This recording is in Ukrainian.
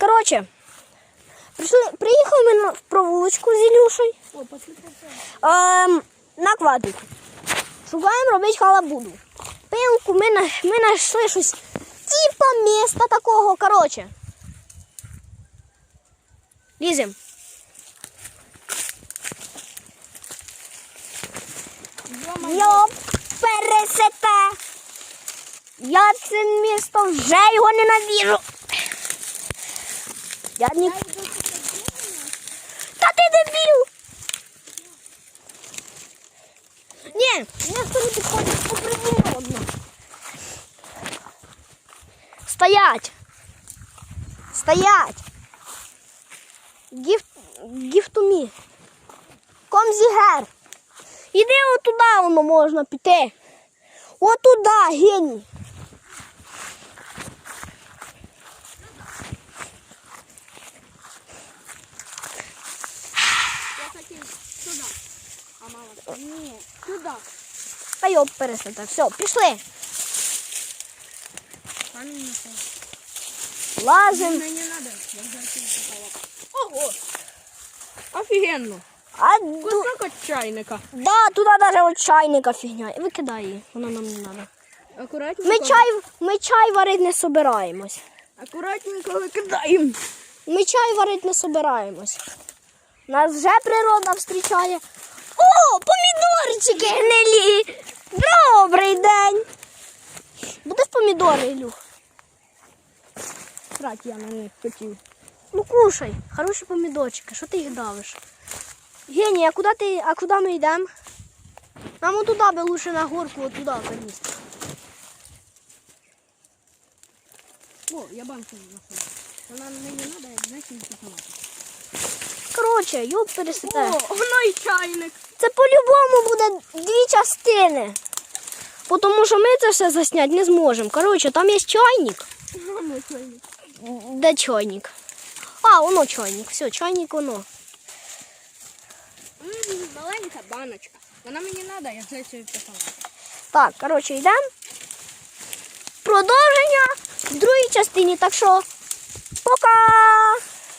Коротше, приїхали ми на- в провулочку з Ілюшею. Ем, на квадрику. Шукаємо робити халабуду. Пилку ми, ми знайшли щось типа міста такого. Коротше. Лізем. Йоп, пересете. Я це місто вже його ненавижу. Я ні... Та ти дебіл! Ні, ніхто не підходить поприродно. Стоять! Стоять! Give, give to me. Come here. Іди отуда воно можна піти. Отуда, геній. Я хотів сюди. А мама, ні, сюди. Та йоп пересете. Все, пішли. Лазим. Мені не треба. Я вже Ого! Офігенно. А. Кусок от чайника. Да, туди навіть от чайника фігня. І Викидай її, воно нам не треба. Акуратненько. Ми чай, ми чай варити не собираємось. Акуратненько викидаємо. Ми чай варити не собираємось. Нас вже природа зустрічає. О, помідорчики гнилі! Добрий день! Будеш помідори, Ілюх? Срать я на них хотів. Ну кушай, хороші помідорчики, що ти їх давиш? Геній, а куди ти, а куди ми йдемо? Нам отуди би лучше на горку, от туди залізти. О, я банку знайшов. Вона мені не треба, як знаєш, не. Коротше, йоп пересете. О, воно і чайник. Це по-любому буде дві частини. Тому що ми це все засняти не зможемо. Коротше, там є чайник. Де чайник? А, воно чайник. Все, чайник воно. М, Маленька баночка. Вона мені треба, я вже цю томати. Так, коротше, йдемо. Продовження в другій частині. Так що, пока!